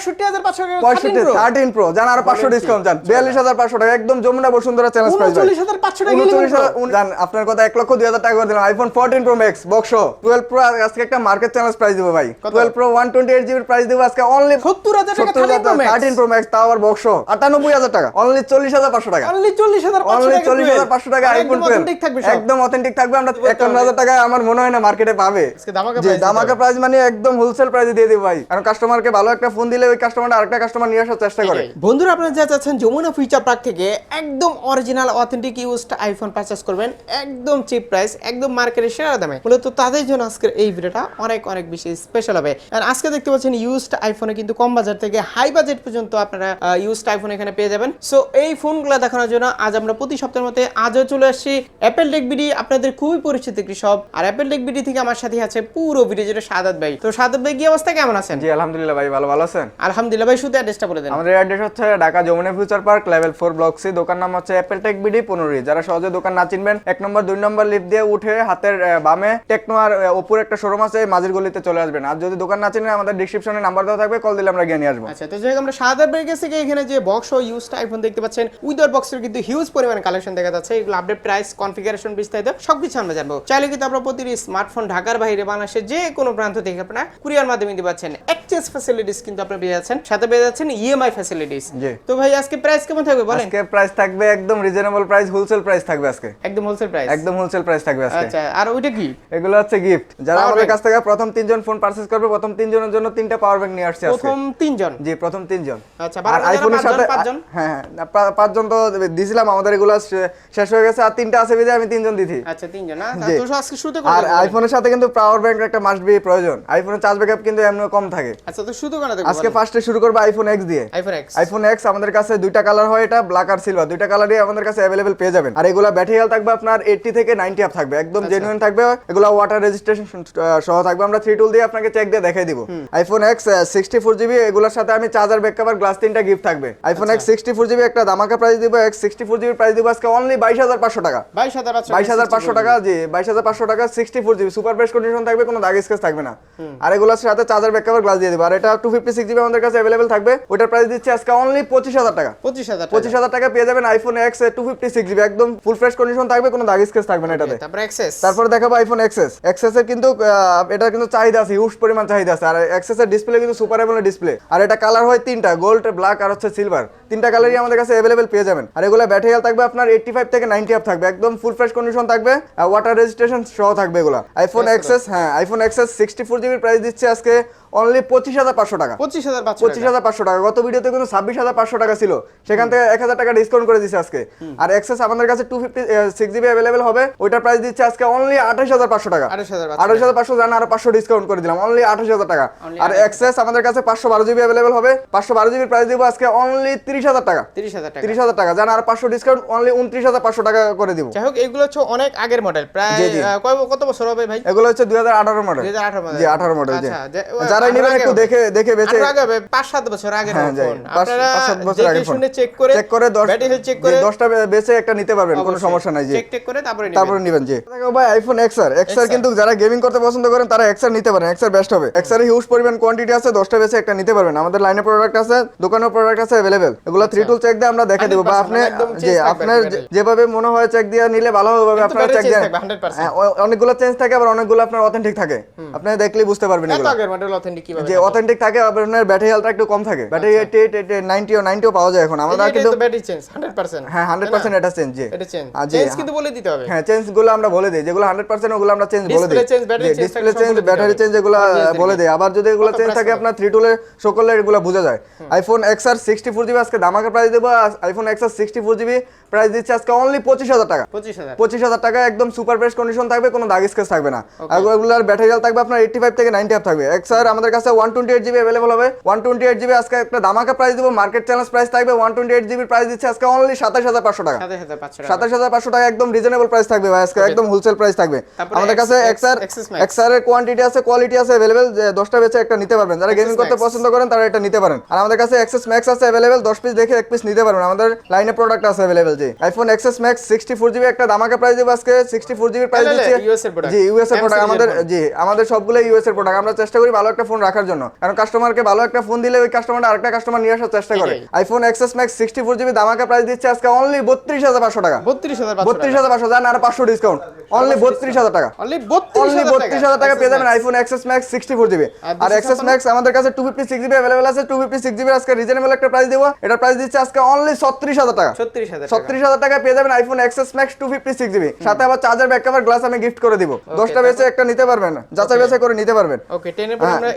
পঁয়ষট্টি হাজার পাঁচশো পঁয়ষট্টি থার্টিন প্রো জান আরও পাঁচশো ডিসকাউন্ট জান। বিয়াল্লিশ হাজার পাঁচশো টাকা একদম যমুনা বসুন্ধরা চ্যালেঞ্জ প্রাইস উনচল্লিশ হাজার পাঁচশো টাকা জান আপনার কথা এক লক্ষ দুই হাজার টাকা করে দিলাম। IPhone fourteen pro max box twelve pro আজকে একটা মার্কেট চ্যালেঞ্জ প্রাইস দিব ভাই। Twelve pro one twenty eight জিবির প্রাইস দিব আজকে অনলি সত্তর হাজার টাকা থার্টিন প্রো ম্যাক্স তাও আবার বক্স আটানব্বই হাজার টাকা অনলি চল্লিশ হাজার পাঁচশো টাকা। অনলি চল্লিশ হাজার পাঁচশো অনলি টাকা চল্লিশ হাজার পাঁচশো টাকা আইফোন একদম অথেন্টিক থাকবে আমরা একান্ন হাজার আমার মনে হয় না মার্কেটে পাবে। দামাকা প্রাইস মানে একদম হোলসেল প্রাইসে দিয়ে দিব ভাই। কারণ কাস্টমারকে ভালো একটা ফোন দিলে ওই কাস্টমার আরেকটা কাস্টমার নিয়ে আসার চেষ্টা করে। বন্ধুরা আপনারা যা চাচ্ছেন যমুনা ফিউচার পার্ক থেকে একদম original authentic used iPhone purchase করবেন একদম চিপ প্রাইস একদম মার্কেটের সেরা দামে। মূলত তাদের জন্য আজকের এই ভিডিওটা অনেক অনেক বেশি স্পেশাল হবে। আর আজকে দেখতে পাচ্ছেন ইউজড আইফোনে কিন্তু কম বাজার থেকে হাই বাজেট পর্যন্ত আপনারা ইউজড আইফোন এখানে পেয়ে যাবেন। সো এই ফোনগুলো দেখানোর জন্য আজ আমরা প্রতি সপ্তাহের মধ্যে আজও চলে আসছি অ্যাপেল টেক বিডি আপনাদের খুবই পরিচিত একটি সব আর অ্যাপেল টেক বিডি থেকে আমার সাথে আছে পুরো ভিডিও যেটা সাদাত ভাই। তো সাদাত ভাই কি অবস্থা? কেমন আছেন? জি আলহামদুলিল্লাহ ভাই ভালো ভালো আছেন? আলহামদুলিল্লাহ ভাই শুধু অ্যাড্রেসটা বলে দেন। আমাদের অ্যাড্রেস হচ্ছে Dhaka Jamuna future park level four block C দোকান নাম হচ্ছে অ্যাপেল টেক বিডি পনেরোই যারা সহজে দোকান না চিনবেন এক নম্বর দুই নম্বর লিফট দিয়ে উঠে হাতের বামে টেকনো আর ওপর একটা শোরুম আছে মাঝের গলিতে চলে আসবেন। আর যদি দোকান না চিনেন আমাদের ডিসক্রিপশনে নাম্বার দেওয়া থাকবে কল দিলে আমরা নিয়ে আসব। আচ্ছা তো যাই আমরা সাদা ব্রেক গেছে এখানে যে বক্স ও ইউজড আইফোন দেখতে পাচ্ছেন উইদাউট বক্সের কিন্তু হিউজ পরিমাণে কালেকশন দেখা যাচ্ছে। এগুলো আপডেট প্রাইস কনফিগারেশন বিস্তারিত সবকিছু আমরা জানব। চাইলে কিন্তু আমরা প্রতিটি স্মার্টফোন ঢাকার বাইরে বাংলাদেশের যে কোনো প্রান্ত থেকে আপনারা কুরিয়ার মাধ্যমে দিতে পাচ্ছেন। এক্সচেঞ্জ ফ্যাসিলিটিস কিন্তু আপনারা পেয়ে যাচ্ছেন সাথে পেয়ে যাচ্ছেন ইএমআই ফ্যাসিলিটিস তো ভাই আজকে প্রাইস কেমন থাকবে বলেন? আজকে প্রাইস থাকবে একদম রিজনেবল প্রাইস হোলসেল প্রাইস থাকবে আজকে। একদম হোলসেল প্রাইস একদম হোলসেল প্রাইস থাকবে আজকে। আচ্ছা আর ওইটা কি? এগুলো হচ্ছে গিফট যারা আমাদের। কাছ থেকে প্রথম তিনজন ফোন পারচেজ করবে প্রথম তিনজনের জন্য তিনটা পাওয়ার ব্যাংক নিয়ে আসছে আজকে। প্রথম তিনজন? জি প্রথম তিনজন। আচ্ছা আর আইফোনের সাথে পাঁচজন? হ্যাঁ হ্যাঁ পাঁচজন তো দিছিলাম আমাদের এগুলো শেষ হয়ে গেছে আর তিনটা আছে বিধে আমি তিনজন দিছি। আচ্ছা তিনজন না। তো আজকে শুরুতে আর আইফোনের সাথে কিন্তু পাওয়ার ব্যাংক একটা মাস্ট বি প্রয়োজন। আইফোনের চার্জ ব্যাকআপ কিন্তু এমনি কম থাকে। আচ্ছা তো শুরু করে দেবো আজকে ফার্স্টে শুরু করব আইফোন এক্স দিয়ে। আইফোন এক্স আইফোন এক্স আমাদের কাছে দুইটা কালার হয় এটা ব্ল্যাক আর সিলভার দুইটা কালারই আমাদের কাছে অ্যাভেলেবেল পেয়ে যাবেন। আর এগুলা ব্যাটারি হেলথ থাকবে আপনার 80 থেকে 90 আপ থাকবে একদম আচ্ছা। জেনুইন থাকবে। এগুলা ওয়াটার রেজিস্ট্রেশন সহ থাকবে। আমরা থ্রি টুল দিয়ে আপনাকে চেক দিয়ে দেখাই দিব। আইফোন এক্স জিবি এগুলোর সাথে আমি চার্জার ব্যাক কভার গ্লাস তিনটা গিফট থাকবে। আইফোন আচ্ছা। এক্স সিক্সটি ফোর জিবি একটা দামাকা প্রাইস দিব। X sixty four GB price দিব আজকে অনলি বাইশ হাজার পাঁচশো টাকা। বাইশ হাজার পাঁচশো বাইশ হাজার পাঁচশো টাকা জি বাইশ হাজার পাঁচশো টাকা sixty four GB super best condition থাকবে কোনো দাগ স্কেচ থাকবে না। আর এগুলোর সাথে চার্জার ব্যাক কভার গ্লাস দিয়ে দিব। আর এটা টু ফিফটি সিক্স জিবি আমাদের কাছে অ্যাভেলেবেল থাকবে। ওটার প্রাইস দিচ্ছে আজকে অনলি পঁচিশ হাজার টাকা। পঁচিশ হাজার পঁচিশ হাজার টাকা পেয়ে যাবেন iPhone X two fifty six GB একদম ফুল ফ্রেশ কন্ডিশন থাকবে কোনো দাগ স্কেচ থাকবে না এটাতে। তারপরে এক্সেস তারপরে দেখাবো আইফোন এক্সএস এক্সএস এর কিন্তু এটা কিন্তু চাহিদা আছে হিউজ পরিমাণ চাহিদা আছে। আর এক্সএস এর ডিসপ্লে কিন্তু সুপার এমোলেড ডিসপ্লে আর এটা কালার হয় তিনটা গোল্ড ব্ল্যাক আর হচ্ছে সিলভার তিনটা কালারই আমাদের কাছে অ্যাভেলেবেল পেয়ে যাবেন। আর এগুলো ব্যাটারি হেলথ থাকবে আপনার 85 থেকে 90 আপ থাকবে। একদম ফুল ফ্রেশ কন্ডিশন থাকবে। ওয়াটার রেজিস্ট্রেশন সহ থাকবে এগুলো। আইফোন Yes, এক্সএস হ্যাঁ আইফোন এক্সএস 64 জিবির প্রাইস দিচ্ছে আজকে। অনলি পঁচিশ হাজার পাঁচশো টাকা। পঁচিশ হাজার পঁচিশ হাজার পাঁচশো টাকা। গত ভিডিওতে কিন্তু ছাব্বিশ হাজার পাঁচশো টাকা ছিল। সেখান থেকে এক হাজার টাকা ডিসকাউন্ট করে দিচ্ছে আজকে। আর এক্সেস আমাদের কাছে two fifty six GB available হবে। ওইটার প্রাইস দিচ্ছে আজকে অনলি আঠাশ হাজার পাঁচশো টাকা। আঠাশ হাজার পাঁচশো জানা আরও পাঁচশো ডিসকাউন্ট করে দিলাম। অনলি আঠাশ হাজার টাকা। আর এক্সেস আমাদের কাছে পাঁচশো বারো জিবি অ্যাভেলেবেল হবে। পাঁচশো বারো জিবির প্রাইস দিব আজকে অনলি তিরিশ হাজার টাকা। তিরিশ হাজার টাকা। তিরিশ হাজার টাকা। জানা আর পাঁচশো ডিসকাউন্ট অনলি উনত্রিশ হাজার পাঁচশো টাকা করে দিব। যাই হোক এগুলো হচ্ছে অনেক আগের মডেল প্রায় কত বছর হবে ভাই? এগুলো হচ্ছে দুই হাজার আঠারো মডেল 2018 model জি আঠারো মডেল জি। আচ্ছা, যে- যারা নেবেন একটু দেখে দেখে বেঁচে আগে হবে, পাঁচ সাত বছর আগের হ্যাঁ, ফোন। আপনারা পাঁচ সাত বছর। শুনে চেক করে চেক করে দশ ব্যাটারি হেলথ চেক করে দশটা বেছে একটা নিতে পারবেন কোনো সমস্যা নাই জি। চেক টেক করে তারপরে নিবেন। তারপরে নিবেন। জি। দেখো ভাই আইফোন এক্সআর এক্সআর XR কিন্তু যারা গেমিং করতে পছন্দ করেন তারা এক্সআর নিতে পারেন। এক্সআর বেস্ট হবে। এক্সআর হিউজ পরিমাণ কোয়ান্টিটি আছে দশটা বেছে একটা নিতে পারবেন। আমাদের লাইনে প্রোডাক্ট আছে দোকানেও প্রোডাক্ট আছে অ্যাভেলেবেল এগুলো থ্রি টুল চেক দিয়ে আমরা দেখে দেবো। বা 100% আপনি যে আপনার যেভাবে মনে হয় চেক দিয়ে নিলে ভালো হবে কিন্তু আপনারা চেক 100% হ্যাঁ, অনেকগুলো চেঞ্জ থাকে আবার অনেকগুলো আপনার অথেন্টিক থাকে। আপনি দেখলেই বুঝতে পারবেন এত এগুলো। আগের মডেল অথেন্টিক কীভাবে যে অথেন্টিক থাকে আপনার ব্যাটারি হেলথটা একটু কম থাকে। ব্যাটারি এইট নাইনটি ও নাইনটিও পাওয়া যায় এখন। আমরা কিন্তু ব্যাটারি চেঞ্জ 100% হ্যাঁ হান্ড্রেড পার্সেন্ট এটা চেঞ্জ জি। এটা চেঞ্জ আর চেঞ্জ কিন্তু বলে দিতে হবে। হ্যাঁ চেঞ্জগুলো আমরা বলে দিই। যেগুলো হান্ড্রেড পার্সেন্ট ওগুলো আমরা চেঞ্জ বলে দিই। ডিসপ্লে চেঞ্জ ব্যাটারি চেঞ্জ এগুলো বলে দিই। আবার যদি এগুলো চেঞ্জ থাকে আপনার থ্রি টুলের সকলের এগুলো বোঝা যায়। IPhone X R sixty four GB আজকে দামাকা প্রাইস দেবো iPhone X R sixty four GB price দিচ্ছে আজকে অনলি পঁচিশ হাজার টাকা। 25000 পঁচিশ হাজার টাকা একদম সুপার বেস্ট কন্ডিশন থাকবে কোনো দাগ স্কেচ থাকবে না। আর এগুলোর ব্যাটারি হেলথ থাকবে আপনার এইটি ফাইভ থেকে নাইনটি আপ থাকবে। এক্স আর আমাদের কাছে one twenty eight GB available হবে। ওয়ান টোয়েন্টি এইট জিবি আজকে একটা দামাকা প্রাইস দেবো মার্কেট চ্যালেঞ্জ প্রাইস থাকবে ওয়ান টোয়েন্টি এইট জিবির প্রাইস দিচ্ছে আজকে অনলি সাতাশ হাজার পাঁচশো টাকা। সাতাশ হাজার পাঁচশো টাকা। একদম রিজনেবল প্রাইস থাকবে ভাই আজকে একদম হোলসেল প্রাইস থাকবে। আমাদের কাছে Max। এক্সআর এর কোয়ান্টিটি আছে কোয়ালিটি আছে অ্যাভেলেবেল দশটা বেচে একটা নিতে পারবেন। যারা গেমিং করতে পছন্দ করেন তারা এটা নিতে পারেন। আর আমাদের কাছে এক্সএস ম্যাক্স আছে অ্যাভেলেবেল দশ পিস দেখে এক পিস নিতে পারবেন। আমাদের লাইনে প্রোডাক্ট আছে অ্যাভেলেবেল জি iPhone XS max sixty four GB একটা দামাকা প্রাইস দেবো আজকে সিক্সটি ফোর জিবির প্রাইস দিচ্ছে। জি ইউএস এর প্রোডাক্ট আমাদের জি আমাদের সবগুলো ইউএস এর প্রোডাক্ট আমরা চেষ্টা করি ভালো একটা ফোন রাখার জন্য। কারণ কাস্টমারকে ভালো একটা ফোন দিলে ওই কাস্টমারটা আরেকটা কাস্টমার নিয়ে আসার চেষ্টা করে। IPhone XS max sixty four GB দামাকা price দিচ্ছে আজকে অনলি বত্রিশ হাজার পাঁচশো টাকা। বত্রিশ হাজার বত্রিশ হাজার পাঁচশো জান আর পাঁচশো ডিসকাউন্ট অনলি বত্রিশ হাজার টাকা। অনলি বত্রিশ হাজার টাকা। পেয়ে যাবেন iPhone XS max sixty four GB আর আর 256 এক্সএস ম্যাক্স আমাদের কাছে two fifty six GB available আছে। টু ফিফটি সিক্স জিবি আজকে রিজনেবল একটা প্রাইস দেবো। এটা প্রাইস দিচ্ছে আজকে অনলি ছত্রিশ হাজার টাকা। ছত্রিশ হাজার টাকা। পেয়ে যাবেন iPhone XS max two fifty six GB সাথে আবার চার্জার ব্যাক কভার গ্লাস আমি গিফট করে দিব। দশটা বেছে একটা নিতে পারবেন। যাচাই বাছাই করে নিতে পারবেন। ওকে টেনের পর হ্যাঁ, আমরা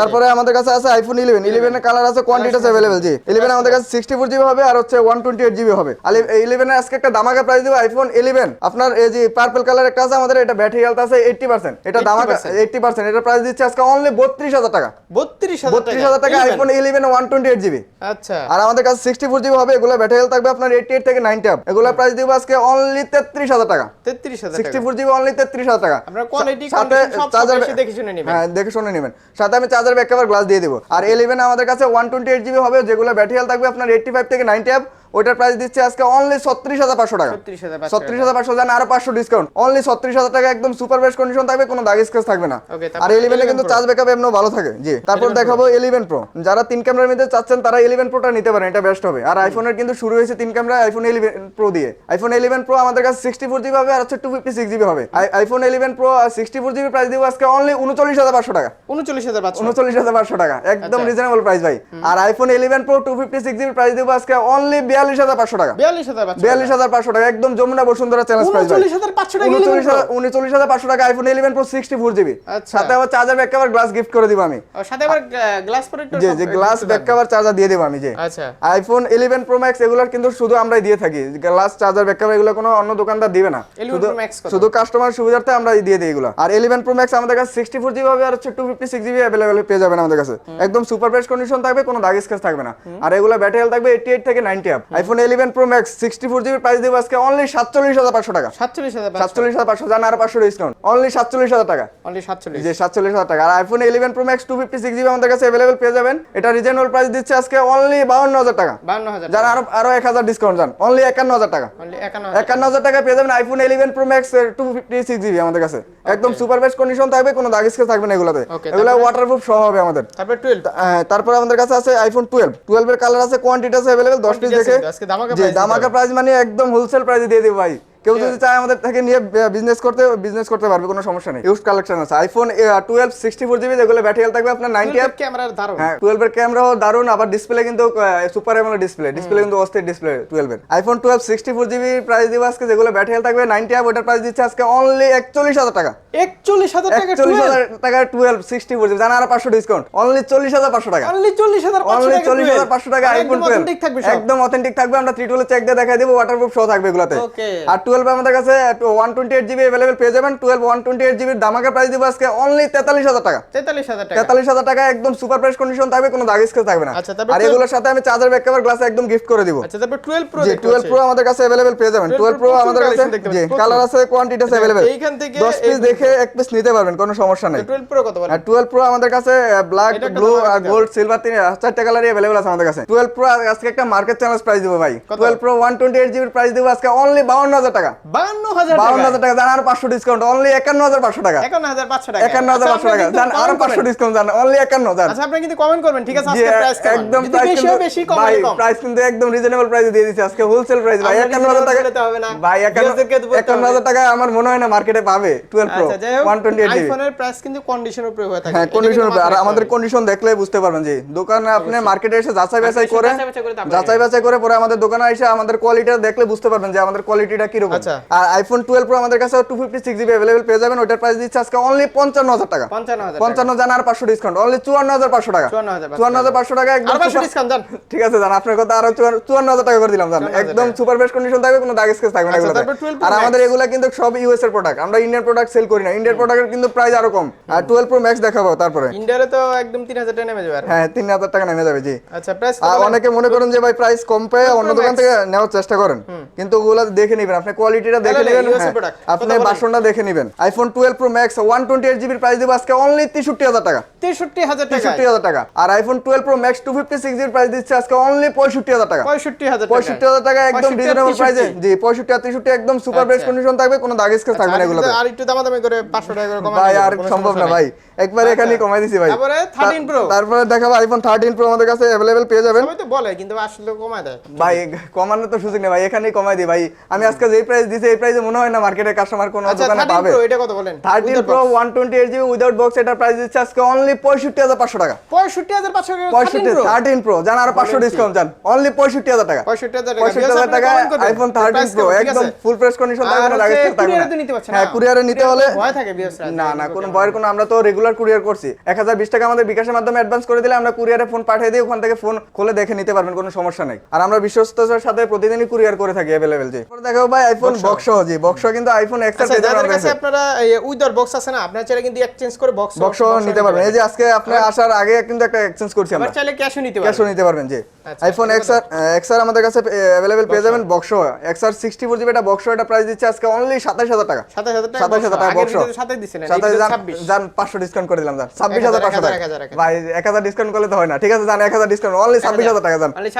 তারপরে আমাদের কাছে আছে আইফোন ইলেভেন ইলেভেনের কালার আছে কোয়ান্টিটি আছে অ্যাভেলেবল জি। ইলেভেন আমাদের কাছে সিক্সটি ফোর জিবি হবে আর হচ্ছে ওয়ান টোয়েন্টি এইট জিবি হবে। আর ইলেভেনের আজকে একটা দামাকা প্রাইস দিব আইফোন ইলেভেন আপনার এই যে পার্পল কালার একটা আছে আমাদের এটা ব্যাটারি হেলথ আছে এইটটি পার্সেন্ট এটা দামাকা 80% এইটটি পার্সেন্ট এটা প্রাইস দিচ্ছে আজকে অনলি বত্রিশ হাজার টাকা। বত্রিশ বত্রিশ হাজার টাকা iPhone eleven one twenty eight GB আচ্ছা। আর আমাদের কাছে সিক্সটি ফোর জিবি হবে এগুলো ব্যাটারি হেলথ থাকবে আপনার এইটটি এইট থেকে নাইনটি আপ এগুলো প্রাইস দিব আজকে অনলি তেত্রিশ হাজার টাকা। তেত্রিশ হাজার সিক্সটি ফোর জিবি অনলি তেত্রিশ হাজার টাকা। আপনারা quality, সাথে চার্জার দেখে শুনে নেবেন। হ্যাঁ দেখে শুনে নেবেন। সাথে আমি চার্জার ব্যাক কভার গ্লাস দিয়ে দেবো। আর ইলেভেন আমাদের কাছে ওয়ান টোয়েন্টি এইট জিবি হবে, যেগুলো ব্যাটারি হেলথ থাকবে আপনার এইটটি ফাইভ থেকে নাইনটি আপ ওইটার প্রাইস দিচ্ছে আজকে অনলি ছত্রিশ হাজার পাঁচশো টাকা। ছত্রিশ হাজার পাঁচশো জান আরও পাঁচশো ডিসকাউন্ট অনলি ছত্রিশ হাজার টাকা একদম সুপার বেস্ট কন্ডিশন থাকবে কোনো দাগ স্কেচ থাকবে না। আর ইলেভেনে কিন্তু চার্জ ব্যাকআপ এমনও ভালো থাকে। জি তারপর দেখাবো ইলেভেন প্রো যারা তিন ক্যামেরার মধ্যে চাচ্ছেন তারা ইলেভেন প্রোটা নিতে পারেন এটা বেস্ট হবে। আর আইফোনের কিন্তু শুরু হয়েছে তিন ক্যামেরা আইফোন ইলেভেন প্রো দিয়ে। আইফোন ইলেভেন প্রো আমাদের কাছে সিক্সটি ফোর জিবি হবে আর হচ্ছে টু ফিফটি সিক্স জিবি হবে আইফোন ইলেভেন প্রো আর সিক্সটি ফোর জিবি প্রাইস দিব আজকে অনলি উনচল্লিশ হাজার পাঁচশো টাকা। উনচল্লিশ হাজার পাঁচশো। উনচল্লিশ হাজার পাঁচশো টাকা। একদম আচ্ছা। রিজনেবল প্রাইস ভাই। আর iPhone eleven pro two fifty six GB price দিব আজকে অনলি বিয়াল্লিশ হাজার পাঁচশো টাকা। বিয়াল্লিশ হাজার বিয়াল্লিশ হাজার পাঁচশো টাকা একদম যমুনা বসুন্ধরা চ্যালেঞ্জ প্রাইস উনচল্লিশ হাজার পাঁচশো টাকা উনচল্লিশ হাজার পাঁচশো টাকা iPhone eleven pro sixty four GB. সাথে আবার charger back cover glass gift করে দিব আমি। সাথে আবার গ্লাস যে যে গ্লাস ব্যাক কভার চার্জার দিয়ে দেবো আমি যে। আচ্ছা। আইফোন ইলেভেন প্রো ম্যাক্স এগুলোর কিন্তু শুধু আমরাই দিয়ে থাকি। গ্লাস চার্জার ব্যাক কভার এগুলো কোনো অন্য দোকানদার দিবে না। শুধু কাস্টমার সুবিধার্থে আমরা দিয়ে দিই এগুলো। আর ইলেভেন প্রো ম্যাক্স আমাদের কাছে সিক্সটি ফোর জিবি হবে আর হচ্ছে two fifty six GB available পেয়ে যাবেন আমাদের কাছে। একদম সুপার কন্ডিশন থাকবে কোনো দাগ থাকবে না। আর এগুলো ব্যাটারি হেলথ থাকবে এইটি এইট থেকে ninety up iPhone eleven pro max sixty four GB price দেবো আজকে অনলি সাতচল্লিশ হাজার পাঁচশো টাকা। সাতচল্লিশ হাজার সাতচল্লিশ হাজার পাঁচশো জান আর পাঁচশো ডিসকাউন্ট অনলি সাতচল্লিশ হাজার টাকা। অনলি সাতচল্লিশ। যে সাতচল্লিশ হাজার টাকা। আর iPhone eleven pro max two fifty six GB আমাদের কাছে অ্যাভেলেবেল পেয়ে যাবেন। এটা রিজনেবল প্রাইস দিচ্ছে আজকে অনলি বাউন্ন হাজার টাকা। বান্ন হাজার যারা আরও আরও এক হাজার ডিসকাউন্ট যান অনলি একান্ন হাজার টাকা। একান্ন হাজার টাকা। পেয়ে যাবেন iPhone eleven pro max two fifty six GB আমাদের কাছে। একদম সুপার বেস্ট কন্ডিশন থাকবে কোনো দাগ স্কেচ থাকবে না এগুলোতে। এগুলো তারপরে? ওয়াটারপ্রুফ সহ হবে আমাদের। তারপরে টুয়েলভ হ্যাঁ, তারপরে আমাদের কাছে আছে আইফোন টুয়েলভ টুয়েলভ এর কালার আছে কোয়ান্টিটি আছে অ্যাভেলেবেল দশ পিস দেখে। আজকে দামাকা জি price দিতে দামাকা হবে। প্রাইস মানে একদম হোলসেল প্রাইসে দিয়ে দেবো ভাই কেউ যদি চায় আমাদের থেকে নিয়ে বিজনেস করতে বিজনেস করতে পারবে কোনো সমস্যা নেই। ইউজ কালেকশন আছে। IPhone twelve sixty four GB যেগুলো ব্যাটারি থাকবে আপনার নাইনটি অ্যাপ ক্যামেরার দারুণ। হ্যাঁ টুয়েলভের ক্যামেরাও দারুণ আবার ডিসপ্লে কিন্তু সুপার এমন ডিসপ্লে ডিসপ্লে কিন্তু অস্থির ডিসপ্লে টুয়েলভের iPhone twelve sixty four GB price দিব আজকে যেগুলো ব্যাটারি থাকবে নাইনটি অ্যাপ ওটার প্রাইস দিচ্ছে আজকে অনলি একচল্লিশ হাজার টাকা। একচল্লিশ হাজার টাকা একচল্লিশ হাজার টাকা টুয়েলভ সিক্সটি ফোর জিবি জানা আর পাঁচশো ডিসকাউন্ট অনলি চল্লিশ হাজার পাঁচশো টাকা। অনলি চল্লিশ হাজার অনলি টাকা চল্লিশ হাজার পাঁচশো টাকা আইফোন টুয়েলভ একদম অথেন্টিক থাকবে আমরা থ্রি টুয়েলভ চেক দিয়ে দেখাই দেবো ওয়াটারপ্রুফ সহ থাকবে এগুলোতে. আর টুয়েলভ আমাদের কাছে one twenty eight GB available পেয়ে যাবেন। টুয়েলভ ওয়ান টোয়েন্টি এইট জিবির দামাকা প্রাইস দিব আজকে অনলি তেতাল্লিশ হাজার টাকা। তেতাল্লিশ হাজার টাকা। তেতাল্লিশ হাজার টাকা একদম সুপার প্রাইস কন্ডিশন থাকবে কোনো দাগ স্কেচ থাকবে না। আচ্ছা, আর এগুলোর সাথে আমি চার্জার ব্যাক কভার গ্লাস একদম গিফট করে দিব। আচ্ছা তারপর টুয়েলভ প্রো টুয়েলভ প্রো আমাদের কাছে অ্যাভেলেবেল পেয়ে যাবেন। টুয়েলভ প্রো আমাদের কাছে জি কালার আছে কোয়ান্টিটি আছে অ্যাভেলেবেল এইখান থেকে দশ পিস দেখে এক পিস নিতে পারবেন কোনো সমস্যা নেই। টুয়েলভ প্রো কত আর টুয়েলভ প্রো আমাদের কাছে ব্ল্যাক ব্লু আর গোল্ড সিলভার তিন চারটা কালারই অ্যাভেলেবল আছে আমাদের কাছে। টুয়েলভ প্রো আজকে একটা মার্কেট চ্যালেঞ্জ প্রাইস দিব ভাই? Twelve pro one twenty eight জিবির প্রাইস দিব আজকে অনলি বাউন্ন হাজার টাকা। বান্ন হাজার বাউন্ন টাকা হাজার টাকা। আর পাঁচশো ডিসকাউন্ট অনলি একান্ন হাজার পাঁচশো টাকা। একান্ন হাজার পাঁচশো টাকা একান্ন হাজার আচ্ছা, পাঁচশো টাকা জান আরও পাঁচশো ডিসকাউন্ট জান অনলি একান্ন জান। আচ্ছা আপনি কিন্তু কমেন্ট করবেন ঠিক আছে? আজকে প্রাইস একদম প্রাইস বেশি কিন্তু বেশি কম ভাই প্রাইস কিন্তু একদম রিজনেবল প্রাইসে দিয়ে দিচ্ছি আজকে হোলসেল প্রাইস ভাই একান্ন হাজার টাকা হবে না। ভাই একান্ন ভিউয়ারদেরকে তো বলতে একান্ন হবে। হাজার টাকা আমার মনে হয় না মার্কেটে পাবে। টুয়েলভ প্রো আচ্ছা যাই হোক ওয়ান টোয়েন্টি এইট আইফোনের প্রাইস কিন্তু কন্ডিশনের উপরে হয়ে থাকে। হ্যাঁ আর আমাদের কন্ডিশন দেখলে বুঝতে পারবেন যে দোকানে আপনি মার্কেটে এসে যাচাই বাছাই করে যাচাই বাছাই করে যাচাই বাছাই করে পরে আমাদের দোকানে এসে আমাদের কোয়ালিটিটা দেখলে বুঝতে পারবেন যে আমাদের কোয়ালিটিটা কীরকম। আচ্ছা। আর আইফোন টুয়েলভ প্রো আমাদের কাছে two fifty six GB available পেয়ে যাবেন। ওটার প্রাইস দিচ্ছে আজকে অনলি পঞ্চান্ন হাজার টাকা। আর পাঁচশো ডিসকাউন্ট অনলি চুয়ান্ন হাজার পাঁচশো টাকা। 54,500 চুয়ান্ন হাজার পাঁচশো টাকা একদম ডিসকাউন্ট জান। ঠিক আছে জান। আপনার কথা আরও চুয়ান্ন- চুয়ান্ন হাজার টাকা করে দিলাম জান। একদম সুপার বেস্ট কন্ডিশন থাকবে কোনো দাগ স্কেচ থাকবে না আচ্ছা, 12 আর আমাদের এগুলা কিন্তু সব ইউএস এর প্রোডাক্ট আমরা ইন্ডিয়ান প্রোডাক্ট সেল করি না। ইন্ডিয়ান প্রোডাক্টের কিন্তু প্রাইস আরও কম। আর টুয়েলভ প্রো ম্যাক্স দেখাবো তারপরে। ইন্ডিয়ারে তো একদম তিন হাজার টাকা নেমে যাবে হ্যাঁ তিন হাজার টাকা নেমে যাবে জি। আচ্ছা প্রাইস অনেকে মনে করেন যে ভাই প্রাইস কম পেয়ে অন্য দোকান থেকে নেওয়ার চেষ্টা করেন। কিন্তু ওগুলো দেখে নেবেন। আপনি কোয়ালিটিটা দেখে নেবেন হ্যাঁ। আপনি বাসনটা দেখে নেবেন। IPhone twelve pro max one twenty eight জিবির প্রাইস দেবো আজকে অনলি তেষট্টি হাজার টাকা। তেষট্টি হাজার টাকা। আর iPhone twelve pro max two fifty six জিবির প্রাইস দিচ্ছে আজকে অনলি পঁয়ষট্টি হাজার টাকা। টাকা একদম রিজনেবল প্রাইসে জি পঁয়ষট্টি আর তেষট্টি একদম সুপার বেস্ট আচ্ছা। কন্ডিশন থাকবে কোনো দাগ স্কেচ থাকবে না আর এগুলোতে। একটু- আর একটু দামাদামি করে পাঁচশো টাকা করে কমাই ভাই আর সম্ভব না ভাই। একবার এখানেই কমাই দিছি ভাই। তারপরে 13। তারপরে দেখাবো আইফোন থার্টিন প্রো আমাদের কাছে অ্যাভেলেবেল পেয়ে যাবেন। সবাই তো বলে কিন্তু আসলে কমায় দেয়। ভাই কমানোর তো সুযোগ নেই ভাই এখানেই কমাই দিই ভাই। আমি আজকে যেই প্রাইস দিছি এই প্রাইসে মনে হয় না কাস্টমার কোনো আচ্ছা দোকানে 13 পাবে। এটা কত বলেন? Thirteen pro GB without box এটার প্রাইস দিচ্ছে আজকে অনলি পঁয়ষট্টি হাজার পাঁচশো টাকা। পঁয়ষট্টি হাজার পাঁচশো পঁয়ষট্টি থার্টিন প্রো জান আরও পাঁচশো ডিসকাউন্ট জান অনলি পঁয়ষট্টি হাজার টাকা। পঁয়ষট্টি হাজার টাকা। পঁয়ষট্টি হাজার টাকা আইফোন থার্টিন প্রো একদম ফুল ফ্রেশ কন্ডিশন না নিতে হ্যাঁ কুরিয়ারে নিতে হলে ভয় থাকে না না কোনো ভয়ের কোনো আমরা তো রেগুলার কুরিয়ার করছি। এক হাজার বিশ টাকা আমাদের বিকাশের মাধ্যমে অ্যাডভান্স করে দিলে আমরা কুরিয়ারে ফোন পাঠিয়ে দিই ওখান থেকে ফোন খুলে দেখে নিতে পারবেন কোনো সমস্যা নেই। আর আমরা বিশ্বস্ততার সাথে প্রতিদিনই কুরিয়ার করে থাকি জি তারপর দেখাবো ভাই আইফোন বক্স জি বক্স কিন্তু আইফোন এক্স আছে যাদের কাছে আপনারা উইদার বক্স আছে না আপনারা চাইলে কিন্তু এক্সচেঞ্জ করে বক্স বক্স নিতে পারবেন। এই যে আজকে আপনি আসার আগে কিন্তু একটা এক্সচেঞ্জ করছি আমরা। চাইলে ক্যাশও নিতে পারবেন। ক্যাশও নিতে পারবেন জি। আচ্ছা, আইফোন ঠিক এক্স আর এক্স আর আমাদের কাছে অ্যাভেলেবেল পেয়ে যাবেন box X R sixty four GB এটা বক্স এটা প্রাইস দিচ্ছে আজকে অনলি সাতাশ হাজার টাকা। সাতাশ হাজার টাকা সাতাশ হাজার টাকা আগের বক্স সাতাশ যান পাঁচশো ডিসকাউন্ট করে দিলাম যান। ছাব্বিশ হাজার পাঁচশো টাকা। ভাই এক হাজার ডিসকাউন্ট করলে তো হয় না। ঠিক আছে যান এক হাজার ডিসকাউন্ট অনলি ছাব্বিশ হাজার টাকা যান। অনলি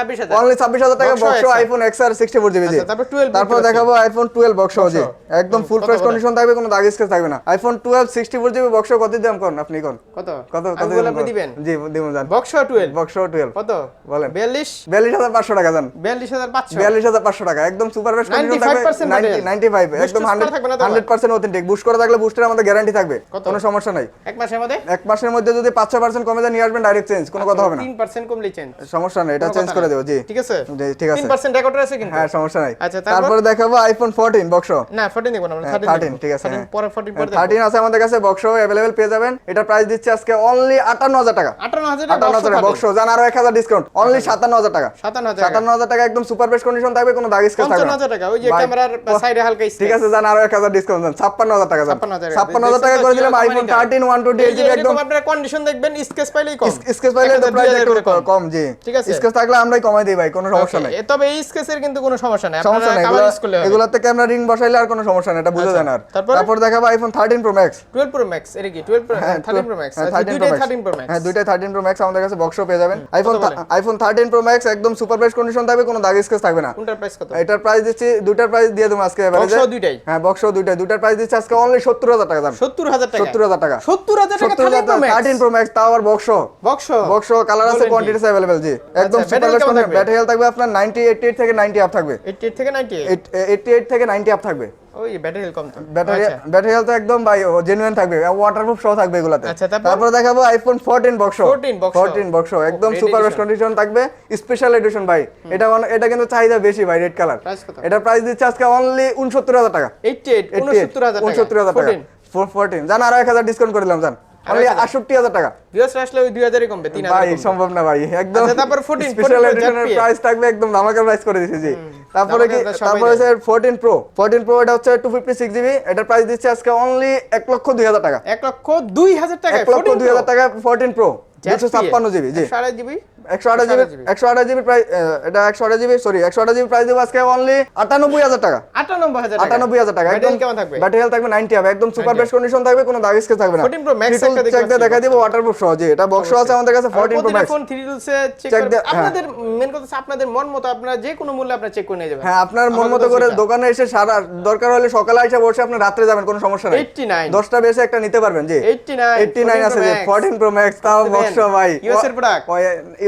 ছাব্বিশ হাজার। টাকা box iPhone X R sixty four GB তারপর 12 তারপর দেখতে দেখাবো আইফোন টুয়েলভ বক্স জি একদম ফুল বলে? কন্ডিশন থাকবে কোনো দাগ স্কেচ থাকবে না। IPhone twelve sixty four GB box কত দাম কোন? আপনি কোন? কত? কত কত দিবেন জি দিব যান। বক্স টুয়েলভ বক্স টুয়েলভ কত? বলেন। বিয়াল্লিশ? বিয়াল্লিশ হাজার পাঁচশো টাকা যান বিয়াল্লিশ হাজার পাঁচশো? বিয়াল্লিশ হাজার পাঁচশো টাকা একদম সুপার বেস্ট কন্ডিশন থাকবে। নাইনটি ফাইভ একদম হান্ড্রেড থাকবে না তো আবার? হান্ড্রেড পার্সেন্ট অথেন্টিক বুস্ট করা থাকলে বুস্টের আমাদের গ্যারান্টি থাকবে। কোনো সমস্যা নাই। এক মাসের মধ্যে? এক মাসের মধ্যে যদি পাঁচ ছয় পার্সেন্ট কমে যায় নিয়ে আসবেন ডাইরেক্ট চেঞ্জ কোনো কথা হবে না। তিন পার্সেন্ট কমলে চেঞ্জ সমস্যা নেই এটা চেঞ্জ করে দেবো জি। ঠিক আছে? ঠিক আছে। তিন পার্সেন্ট রেকর্ড আছে কিন্তু। হ্যাঁ সমস্যা নাই। আচ্ছা, তারপরে? দেখাবো আইফোন ফোরটিন বক্স না ফোরটিন দেখব না হ্যাঁ, থার্টিন ঠিক আছে, হ্যাঁ। পরে ফোরটিন থার্টিন আছে আমাদের কাছে বক্স অ্যাভেলেবেল পেয়ে যাবেন। এটা প্রাইস দিচ্ছে আজকে অনলি আটান্ন হাজার টাকা। আটান্ন হাজার টাকা আটান্ন হাজার টাকা বক্স জান আরও এক হাজার ডিসকাউন্ট অনলি সাতান্ন হাজার টাকা। সাতান্ন হাজার টাকা। সাতান্ন হাজার টাকা একদম সুপার বেস্ট কন্ডিশন থাকবে কোনো দাগ স্কেচ থাকবে হাজার টাকা ওই যে ক্যামেরার সাইডে হালকা ঠিক আছে জান আরও এক হাজার ডিসকাউন্ট জান ছাপ্পান্ন হাজার টাকা জান 56,000 ছাপ্পান্ন হাজার টাকা করে দিলাম আইফোন? থার্টিন ওয়ান টোয়েন্টি এই এইট জিবি একদম আপনারা কন্ডিশন দেখবেন স্কেচ পাইলেই কম। স্কেচ পাইলে প্রাইস একটু কম। জি। ঠিক আছে। স্কেচ থাকলে আমরাই কমাই দিই ভাই কোনো সমস্যা নাই। তবে এই স্কেচের কিন্তু কোনো সমস্যা নাই। সমস্যা আপনারা নাই এগুলাতে ক্যামেরা রিং বসাইলে আর কোনো সমস্যা নাই এটা বুঝা আচ্ছা, যায় না আর। তারপর? দেখাবো iPhone thirteen pro max 12 pro max এটা কি? 12 প্রো 13 প্রো ম্যাক্স 13 দুইটাই Pro Max। 13 প্রো ম্যাক্স হ্যাঁ দুইটাই থার্টিন প্রো ম্যাক্স আমাদের কাছে বক্সও পেয়ে যাবেন। IPhone? IPhone thirteen pro max একদম সুপার বেস্ট কন্ডিশন থাকবে কোনো দাগ স্কেচ থাকবে না কোনটার প্রাইস কত এটার প্রাইস দিচ্ছি দুইটার প্রাইস দিয়ে দেবো আজকে এবারে বক্সও দুইটাই? হ্যাঁ বক্সও দুইটাই দুইটার প্রাইস দিচ্ছে আজকে অনলি সত্তর হাজার টাকা দাম 70000 টাকা সত্তর হাজার টাকা 70000 টাকা সত্তর হাজার 13 pro max thirteen pro max তাও আবার বক্স বক্স বক্স কালার আছে বলেন কি? কোয়ান্টিটিস अवेलेबल জি একদম আচ্ছা, সুপার battery বেস্ট কেমন থাকবে? ব্যাটারি হেলথ থাকবে আপনার 90 88 থেকে 90 আপ থাকবে 88 থেকে 98 এইট- 88 থেকে 90 আপ থাকবে ওই ব্যাটারি হেলথ কম তো। ব্যাটারি আচ্ছা। ব্যাটারি হেলথ একদম ভাই জেনুইন থাকবে। ওয়াটারপ্রুফ সহ থাকবে এগুলাতে। আচ্ছা, তারপর? তারপর দেখাবো আইফোন 14 বক্স 14 box 14 বক্স একদম সুপার বেস্ট কন্ডিশন থাকবে। স্পেশাল এডিশন ভাই। এটা এটা কিন্তু চাহিদা বেশি ভাই রেড কালার এটা প্রাইস দিচ্ছে আজকে অনলি 69000 টাকা। 88 69000 টাকা। 69000 টাকা। 14 14 জান আরও 1000 ডিসকাউন্ট করে দিলাম জান। অনলি 68000 টাকা। ভিউয়ার্স আসলে ওই 2000 ই কমবে 3000 ভাই সম্ভব না ভাই একদম আচ্ছা, তারপর 14 স্পেশাল এডিশনের প্রাইস থাকবে একদম ধামাকা প্রাইস করে দিয়েছি জি। তারপরে কি তারপরে। 14 প্রো 14 প্রো এটা হচ্ছে 256 জিবি এটার প্রাইস দিচ্ছে আজকে অনলি 1 লক্ষ 2000 টাকা। 1 লক্ষ 2000 টাকা 1 লক্ষ 2000 টাকা 14 প্রো 256 জিবি জি। 128 জিবি একশো আঠাশ জিবি একশো আঠাশ জিবি। প্রাইস এটা একশো আঠাশ জিবি সরি একশো আঠাশ জিবি প্রাইস দেবো আজকে অনলি আটানব্বই হাজার টাকা। 98000 টাকা। আটানব্বই হাজার টাকা একদম কেমন থাকবে? ব্যাটারি হেলথ থাকবে নাইনটি হবে একদম সুপার বেস্ট কন্ডিশন থাকবে কোনো দাগ স্কেচ থাকবে না। 14 Pro Max Triple একটা দেখতে check দিয়ে দেখা দিব ওয়াটারপ্রুফ সহ জি এটা বক্স আছে আমাদের কাছে 14 প্রো ম্যাক্স ফোন 3 রুলসে চেক Check করবে। দিয়ে- হ্যাঁ। আপনাদের মেন কথা আপনাদের মন মতো আপনারা যে কোনো মূল্যে আপনারা চেক করে নিয়ে যাবেন। হ্যাঁ আপনার মন মতো করে দোকানে এসে সারা দরকার হলে সকালে এসে বসে আপনি রাত্রে যাবেন কোনো সমস্যা নাই। 89 দশটা বেশি একটা নিতে পারবেন জি 89 89 আছে যে 14 14 প্রো ম্যাক্স তাও বক্স ভাই। US এর product?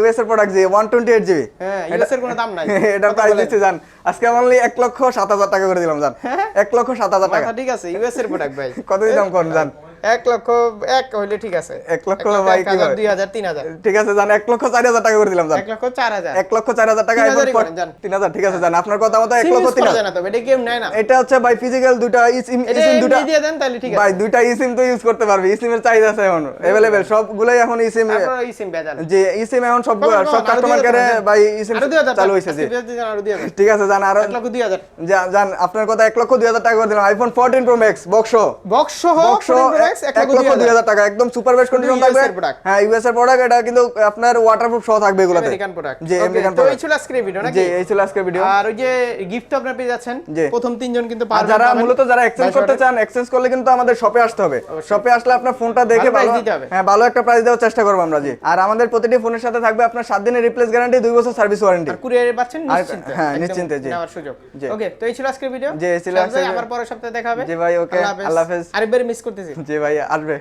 ইউএস এর প্রোডাক্ট জি 128 জিবি হ্যাঁ ইউএস এর কোনো দাম নাই। এটার প্রাইস দিতে দিচ্ছি জান। আজকে অনলি 1 লক্ষ 7000 টাকা করে দিলাম জান। 1 লক্ষ 7000 টাকা। ঠিক আছে ইউএস এর প্রোডাক্ট ভাই। কত দাম করেন জান? এক লক্ষ এক হইলে ঠিক আছে এক লক্ষ ভাই কি করে? দুই হাজার তিন হাজার ঠিক আছে জান 1 লক্ষ 4000 টাকা করে দিলাম জান এক লক্ষ চার হাজার 1 লক্ষ 4000 টাকা 3000 এখন ই করেন, জান। 3000 ঠিক আছে জান আপনার কথা মতো 1 সিম লক্ষ ইউজ করা 3000 যায় না তবে এটা গেম নেয় না এটা হচ্ছে ভাই ফিজিক্যাল দুইটা ইসিম এটা ইসিম দুইটা এমনি দিয়ে দেন তাহলে ঠিক আছে ভাই দুইটা ইসিম তো ইউজ করতে পারবে ইসিমের চাহিদা আছে এখন अवेलेबल সবগুলাই এখন ইসিম তারপর এই সিম বেজাল যে ইসিম এখন সব কমান, সব কমান, আরো কাস্টমার দুই কেয়ারে হাজার ভাই ইসিম আরো দুই হাজার চালু হয়েছে জি আজকে দিয়ে দেন, আরো দুই হাজার ঠিক আছে জান আরো এক লক্ষ দুই হাজার যা- জান আপনার কথা এক লক্ষ দুই হাজার টাকা করে দিলাম iPhone fourteen pro max box box সহ বক্স 14 Pro Max max এক এক লক্ষ দুই হাজার টাকা একদম সুপার বেস্ট কন্ডিশন থাকবে। হ্যাঁ ইউএস এর প্রোডাক্ট এটা কিন্তু আপনার ওয়াটারপ্রুফ সহ থাকবে এগুলাতে। আমেরিকান প্রোডাক্ট জি আমেরিকান তো এই ছিল আজকের ভিডিও নাকি? জি এই ছিল আজকের ভিডিও আর ওই যে গিফট আপনারা পেয়ে যাচ্ছেন প্রথম তিনজন কিন্তু পারবেন যারা মূলত যারা এক্সচেঞ্জ করতে চান এক্সচেঞ্জ করলে কিন্তু আমাদের শপে আসতে হবে। শপে আসলে আপনার ফোনটা দেখে ভালো। হ্যাঁ ভালো একটা প্রাইস দেওয়ার চেষ্টা করব আমরা জি। আর আমাদের প্রতিটি ফোনের সাথে থাকবে আপনার সাত দিনের রিপ্লেস গ্যারান্টি দুই বছর সার্ভিস ওয়ারেন্টি আর কুরিয়ারে পাচ্ছেন নিশ্চিন্তে হ্যাঁ, একদম নিশ্চিন্তে, জি। নেওয়ার সুযোগ। ওকে তো এই ছিল আজকের ভিডিও জি, এই ছিল আজকের- আবার পরের সপ্তাহে দেখা হবে। জি ভাই, okay, আল্লাহ হাফেজ। আরেকবার মিস করতেছি। জি। ভাই আসবে।